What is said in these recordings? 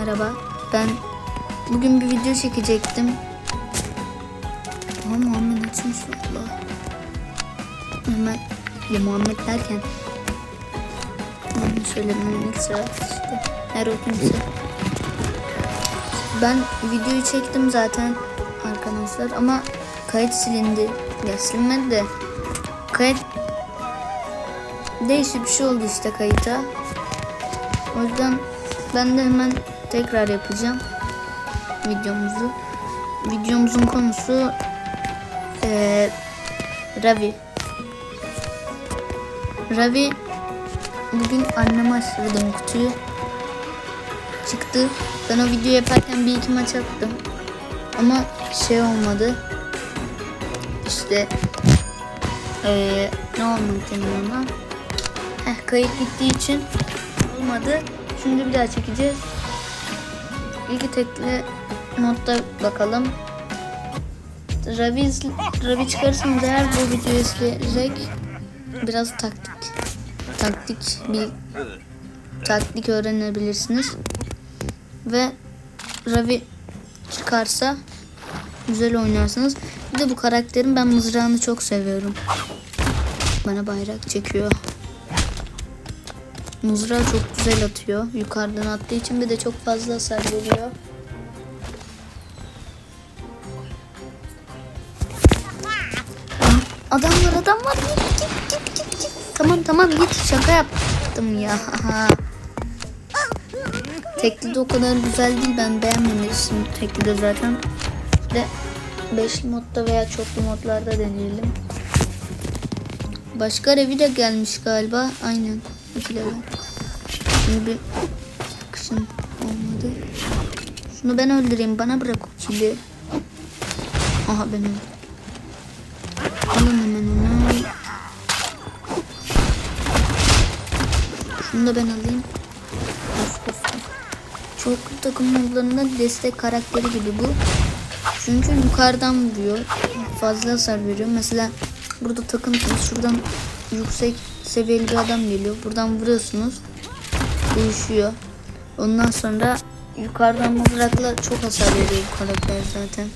Merhaba. Ben bugün bir video çekecektim. Ama Muhammed açmış valla. Hemen ya Muhammed derken ilk sırası işte. Her o kimse. Ben videoyu çektim zaten arkadaşlar ama kayıt silindi. Ya silinmedi de kayıt değişik bir şey oldu işte kayıta. O yüzden ben de hemen tekrar yapacağım videomuzu. Videomuzun konusu eee Ravi. Ravi bugün anneme açtırdım kutuyu. Çıktı. Ben o video yaparken bir iki maç attım. Ama şey olmadı. İşte eee ne olmadı ona? Heh, kayıt gittiği için olmadı. Şimdi bir daha çekeceğiz. İlk tekli modda bakalım. Ravi, Ravi çıkarırsanız eğer bu videoyu izleyecek biraz taktik taktik bir taktik öğrenebilirsiniz. Ve Ravi çıkarsa güzel oynarsınız. Bir de bu karakterin ben mızrağını çok seviyorum. Bana bayrak çekiyor. Mızrağı çok güzel atıyor. Yukarıdan attığı için bir de çok fazla hasar veriyor. Adam var adam var. Git git git git. Tamam tamam git şaka yaptım ya. Tekli de o kadar güzel değil ben beğenmemiştim tekli de zaten. De beşli modda veya çoklu modlarda deneyelim. Başka revi de gelmiş galiba. Aynen. İki level. Şimdi bir kışın olmadı. Şunu ben öldüreyim. Bana bırak kili. Aha ben öldüm. Alın hemen onu. Şunu da ben alayım. Of of of. Çok takım modlarında destek karakteri gibi bu. Çünkü yukarıdan vuruyor. Fazla hasar veriyor. Mesela burada takımsınız. Şuradan yüksek seviyeli bir adam geliyor. Buradan vuruyorsunuz. Uyuşuyor. Ondan sonra yukarıdan mızrakla çok hasar veriyor karakter zaten.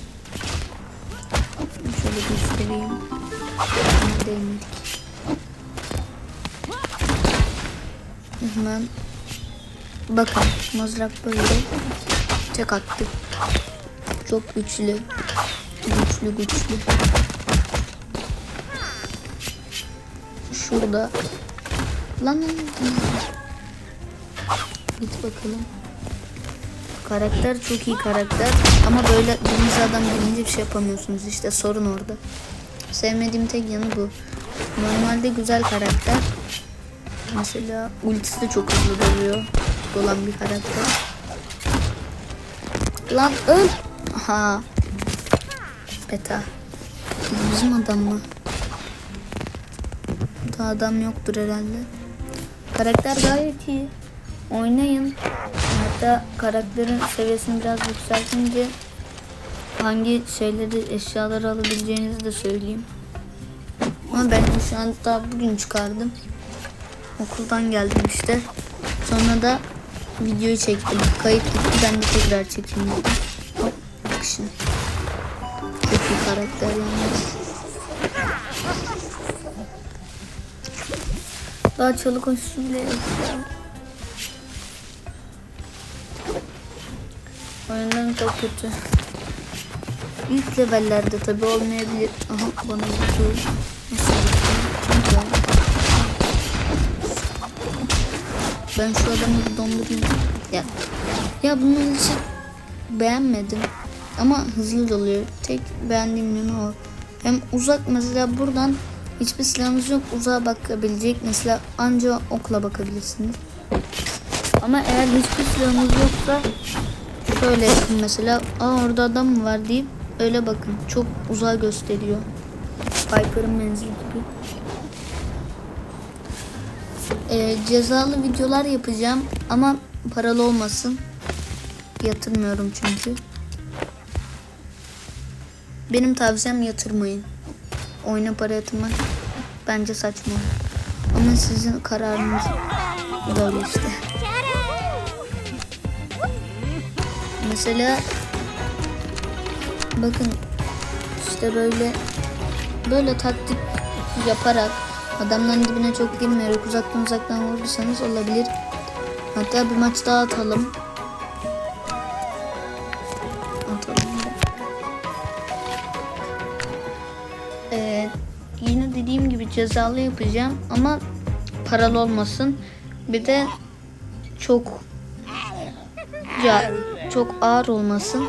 Şöyle göstereyim. Değmedik. Hemen bakın mızrak böyle tek attı. Çok güçlü. Güçlü güçlü. Şurada. Lan Git bakalım. Karakter çok iyi karakter. Ama böyle deniz adam gelince bir şey yapamıyorsunuz. İşte sorun orada. Sevmediğim tek yanı bu. Normalde güzel karakter. Mesela ultisi de çok hızlı doluyor. Dolan bir karakter. Lan öl. Aha. Beta. Bizim adam mı? Burada adam yoktur herhalde. Karakter gayet iyi. Oynayın. Hatta karakterin seviyesini biraz yükseltince hangi şeyleri, eşyaları alabileceğinizi de söyleyeyim. Ama ben şu an daha bugün çıkardım. Okuldan geldim işte. Sonra da videoyu çektim. Kayıt gitti. Ben de tekrar çekeyim dedim. Hop. Action. Çok iyi karakter yalnız. Daha çalı koşusu bile yok ya. Oyundan çok kötü. İlk levellerde tabi olmayabilir. Aha bana. Nasıl vurdu? Güzel. Ben şu adamı bir dondurayım. Ya, ya bunun için beğenmedim. Ama hızlı doluyor. Tek beğendiğim yönü o. Hem uzak mesela buradan hiçbir silahınız yok. Uzağa bakabilecek. Mesela anca okla bakabilirsiniz. Ama eğer hiçbir silahınız yoksa şöyle yapın mesela. Aa orada adam mı var deyip öyle bakın. Çok uzağa gösteriyor. Piper'ın menzili gibi. Ee, cezalı videolar yapacağım ama paralı olmasın. Yatırmıyorum çünkü. Benim tavsiyem yatırmayın. Oyuna para yatırmak bence saçma. Ama sizin kararınız böyle işte. Mesela bakın işte böyle böyle taktik yaparak adamların dibine çok girmeyerek uzaktan uzaktan vurursanız olabilir. Hatta bir maç daha atalım. Yine dediğim gibi cezalı yapacağım ama paralı olmasın. Bir de çok ya çok ağır olmasın.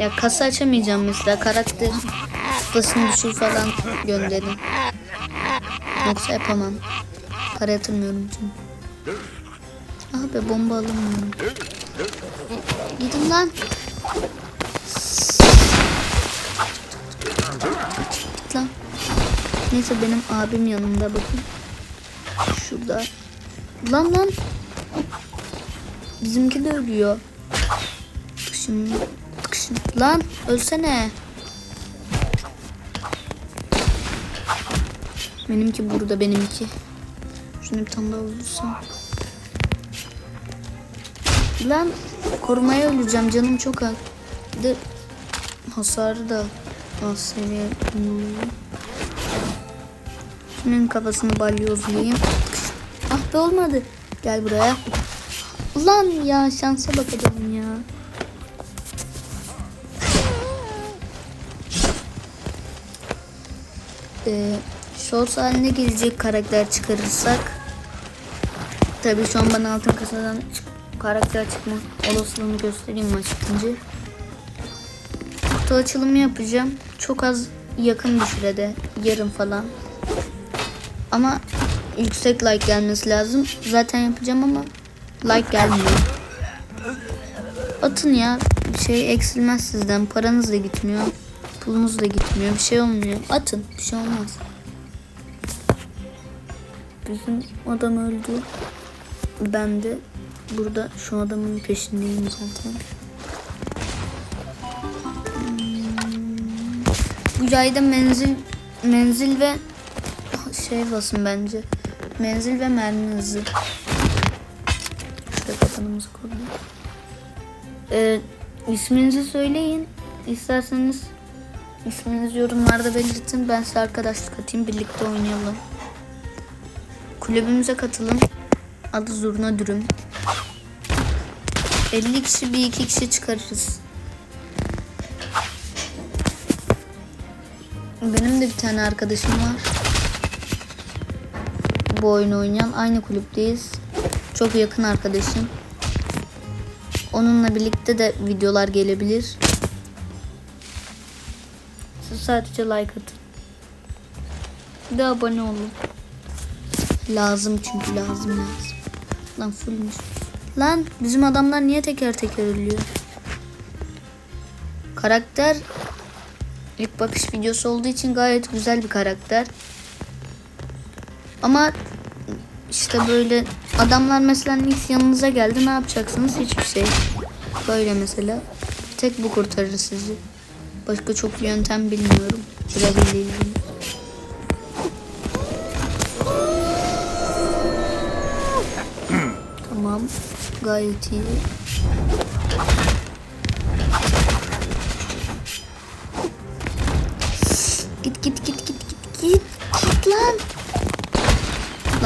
Ya kasa açamayacağım mesela karakter basın düşür falan gönderin. Yoksa yapamam. Para yatırmıyorum çünkü. Be bomba alamıyorum. Gidin lan. Neyse benim abim yanımda bakın. Şurada. Lan lan. Bizimki de ölüyor. Tıkışın. Tıkışın. Lan ölsene. Benimki burada benimki. Şunu bir tane daha vurursam. Lan korumaya öleceğim canım çok az. Bir de hasarı da az seviye. Şunun kafasını balyozlayayım. Ah be olmadı. Gel buraya. Ulan ya şansa bak adamın ya. Ee, shorts haline gelecek karakter çıkarırsak tabii şu an bana altın kasadan karakter çıkma olasılığını göstereyim maç. Kutu açılımı yapacağım. Çok az yakın bir sürede. Yarın falan. Ama yüksek like gelmesi lazım. Zaten yapacağım ama like gelmiyor. Atın ya. Bir şey eksilmez sizden. Paranız da gitmiyor. Pulunuz da gitmiyor. Bir şey olmuyor. Atın. Bir şey olmaz. Bizim adam öldü. Ben de burada şu adamın peşindeyim zaten. Yayda menzil menzil ve şey basın bence. Menzil ve mermi hızı. Şurada kafanımızı koyduk. Ee, isminizi söyleyin. İsterseniz isminizi yorumlarda belirtin. Ben size arkadaşlık atayım. Birlikte oynayalım. Kulübümüze katılın. Adı Zurna Dürüm. 50 kişi bir iki kişi çıkarırız. Benim de bir tane arkadaşım var. Bu oyunu oynayan aynı kulüpteyiz. Çok yakın arkadaşım. Onunla birlikte de videolar gelebilir. Siz sadece like atın. Bir de abone olun. Lazım çünkü lazım lazım. Lan fullmüş. Lan bizim adamlar niye teker teker ölüyor? Karakter ilk bakış videosu olduğu için gayet güzel bir karakter. Ama işte böyle adamlar mesela Nix yanınıza geldi ne yapacaksınız? Hiçbir şey. Böyle mesela. Tek bu kurtarır sizi. Başka çok bir yöntem bilmiyorum. İlgili. Tamam. Gayet iyi.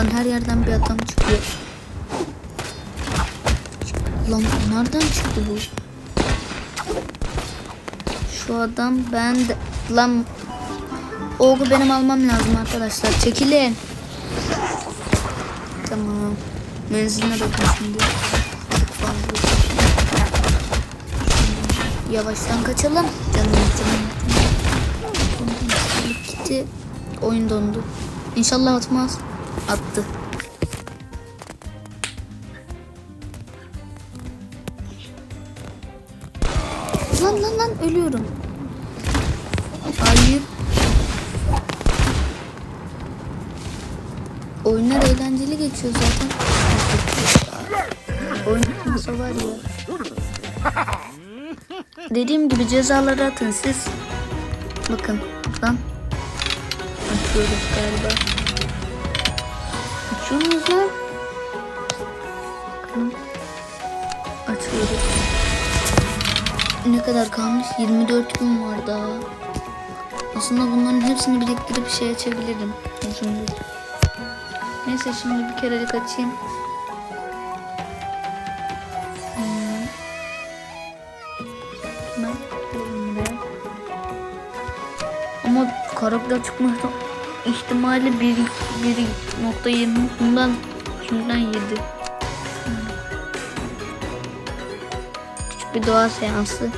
Lan her yerden bir adam çıkıyor. Lan nereden çıktı bu? Şu adam ben de... Lan Oğlu benim almam lazım arkadaşlar. Çekilin. Tamam. Menziline bakın şimdi. Yavaştan kaçalım. Canım. canım. Gitti. Oyun dondu. İnşallah atmaz. Attı. Lan lan lan ölüyorum. Hayır. Oyunlar eğlenceli geçiyor zaten. Oynamasa var ya. Dediğim gibi cezaları atın siz. Bakın buradan. Açıyoruz galiba. Bakın. açıyoruz. Ne kadar kalmış? 24 gün var daha. Aslında bunların hepsini biriktirip şey açabilirim. Neyse şimdi bir kerelik açayım. Buraya. Ama karakter çıkma ihtimali 1.20 bundan şimdiden 7. Küçük bir doğa seansı.